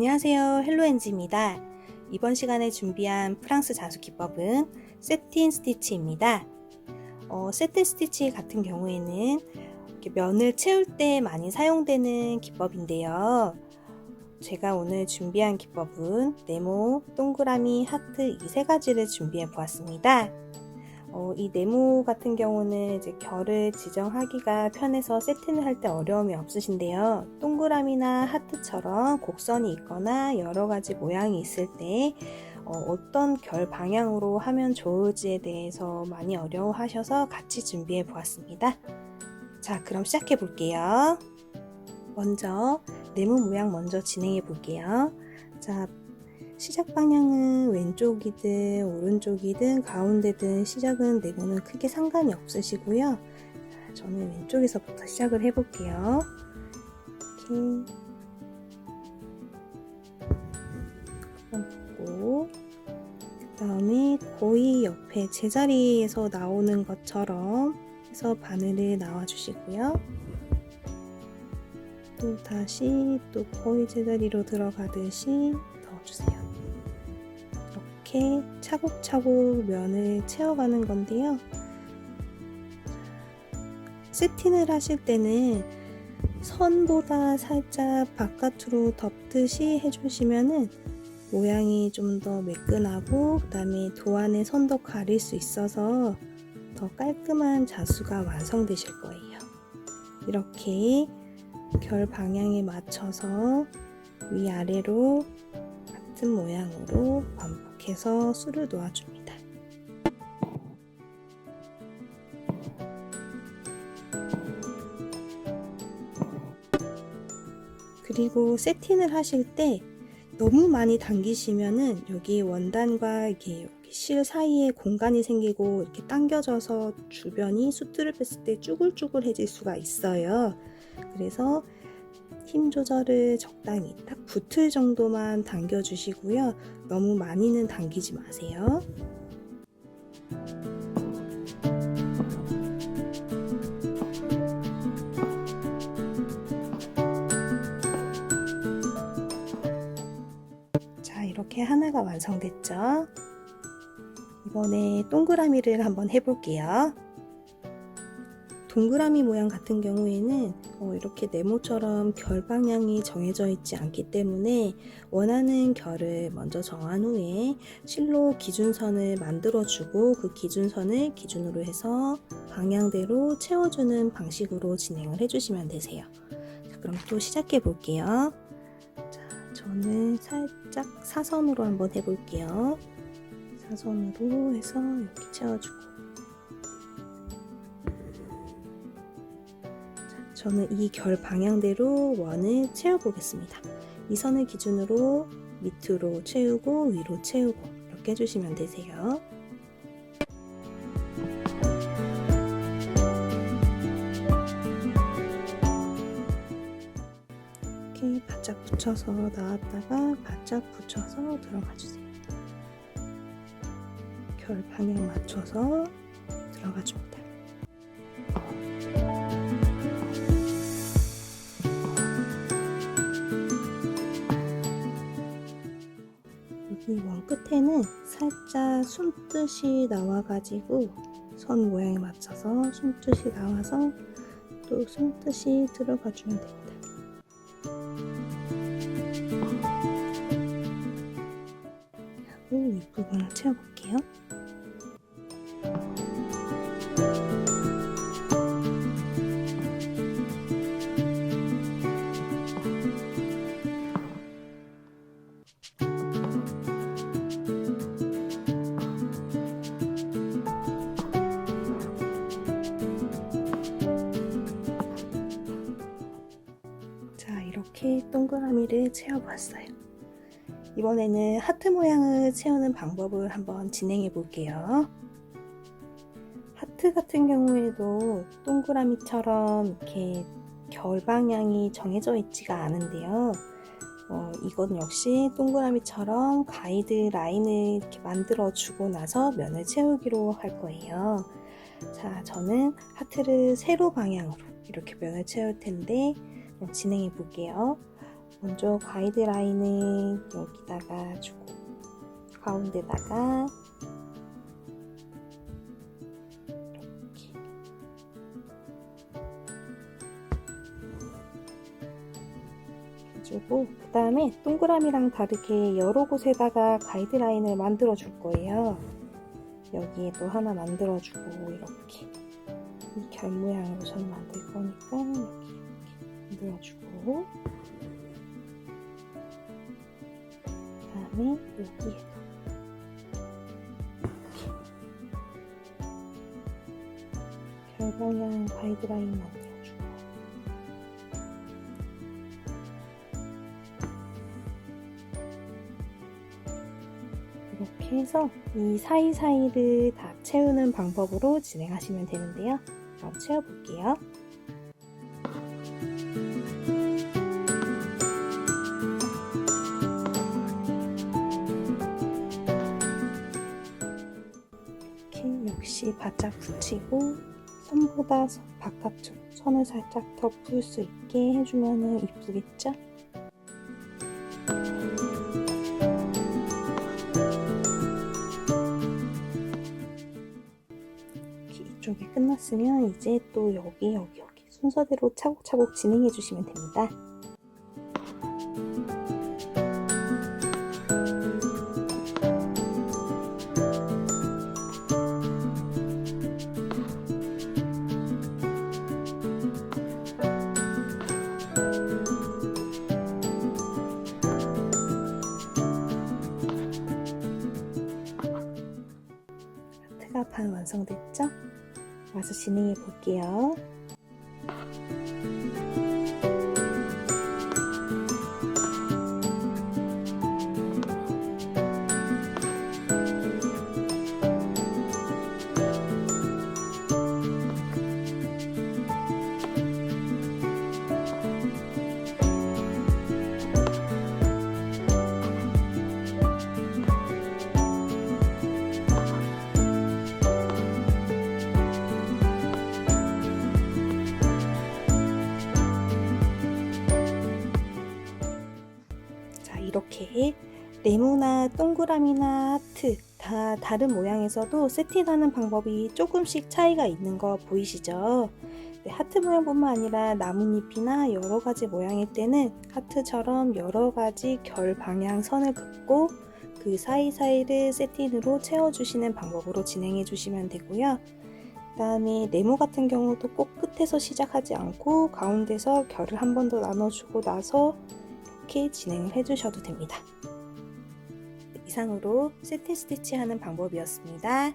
안녕하세요. 헬로엔지입니다. 이번 시간에 준비한 프랑스 자수 기법은 세틴 스티치입니다. 어, 세틴 스티치 같은 경우에는 면을 채울 때 많이 사용되는 기법인데요. 제가 오늘 준비한 기법은 네모, 동그라미, 하트 이 세 가지를 준비해 보았습니다. 어, 이 네모 같은 경우는 이제 결을 지정하기가 편해서 세팅을 할 때 어려움이 없으신데요. 동그라미나 하트처럼 곡선이 있거나 여러 가지 모양이 있을 때 어, 떤결 방향으로 하면 좋을지에 대해서 많이 어려워하셔서 같이 준비해 보았습니다. 자, 그럼 시작해 볼게요. 먼저 네모 모양 먼저 진행해 볼게요. 자, 시작 방향은 왼쪽이든 오른쪽이든 가운데든 시작은 네모는 크게 상관이 없으시고요. 저는 왼쪽에서부터 시작을 해볼게요. 이렇게 고그 다음에 거의 옆에 제자리에서 나오는 것처럼 해서 바늘을 나와주시고요. 또 다시 또 거의 제자리로 들어가듯이 넣어주세요. 이렇게 차곡차곡 면을 채워가는 건데요. 세팅을 하실 때는 선보다 살짝 바깥으로 덮듯이 해주시면은 모양이 좀 더 매끈하고 그 다음에 도안의 선도 가릴 수 있어서 더 깔끔한 자수가 완성되실 거예요. 이렇게 결 방향에 맞춰서 위아래로 같은 모양으로 반복 해서 술을 놓아줍니다. 그리고 세팅을 하실 때 너무 많이 당기시면은 여기 원단과 이렇게 실 사이에 공간이 생기고 이렇게 당겨져서 주변이 수트를 뺐을 때 쭈글쭈글해질 수가 있어요. 그래서 힘 조절을 적당히 딱 붙을 정도만 당겨주시고요. 너무 많이는 당기지 마세요. 자, 이렇게 하나가 완성됐죠? 이번에 동그라미를 한번 해볼게요. 동그라미 모양 같은 경우에는 어, 이렇게 네모처럼 결 방향이 정해져 있지 않기 때문에 원하는 결을 먼저 정한 후에 실로 기준선을 만들어 주고 그 기준선을 기준으로 해서 방향대로 채워주는 방식으로 진행을 해주시면 되세요. 자, 그럼 또 시작해 볼게요. 자, 저는 살짝 사선으로 한번 해볼게요. 사선으로 해서 이렇게 채워주고 저는 이 결 방향대로 원을 채워보겠습니다. 이 선을 기준으로 밑으로 채우고 위로 채우고 이렇게 해주시면 되세요. 이렇게 바짝 붙여서 나왔다가 바짝 붙여서 들어가 주세요. 결 방향 맞춰서 들어가 줍니다. 여기 원 끝에는 살짝 숨뜻이 나와가지고 선 모양에 맞춰서 숨뜻이 나와서 또 숨뜻이 들어가 주면 됩니다. 하고 윗부분을 채워볼게요. 동그라미를 채워봤어요. 이번에는 하트 모양을 채우는 방법을 한번 진행해 볼게요. 하트 같은 경우에도 동그라미처럼 이렇게 결 방향이 정해져 있지가 않은데요. 어, 이건 역시 동그라미처럼 가이드 라인을 이렇게 만들어 주고 나서 면을 채우기로 할 거예요. 자, 저는 하트를 세로 방향으로 이렇게 면을 채울 텐데 진행해 볼게요. 먼저 가이드라인은 여기다가 주고 가운데다가 이렇게 해주고 그 다음에 동그라미랑 다르게 여러 곳에다가 가이드라인을 만들어 줄 거예요. 여기에도 하나 만들어 주고 이렇게 이 결 모양으로 저는 만들 거니까 여기 이렇게 만들어 주고 다음에 여기에 별 방향 가이드라인 만들어주고 이렇게 해서 이 사이사이를 다 채우는 방법으로 진행하시면 되는데요. 그럼 채워볼게요. 역시 바짝 붙이고 선보다 바깥쪽 선을 살짝 더풀수 있게 해주면 이쁘겠죠? 이쪽이 끝났으면 이제 또 여기 여기 여기 순서대로 차곡차곡 진행해 주시면 됩니다. 하트가 반 완성됐죠? 와서 진행해 볼게요. 이렇게 네모나 동그라미나 하트 다 다른 모양에서도 세팅하는 방법이 조금씩 차이가 있는 거 보이시죠? 네, 하트 모양뿐만 아니라 나뭇잎이나 여러 가지 모양일 때는 하트처럼 여러 가지 결 방향 선을 긋고 그 사이사이를 세팅으로 채워주시는 방법으로 진행해 주시면 되고요. 그 다음에 네모 같은 경우도 꼭 끝에서 시작하지 않고 가운데서 결을 한 번 더 나눠주고 나서 이렇게 진행을 해주셔도 됩니다. 이상으로 세팅 스티치 하는 방법이었습니다.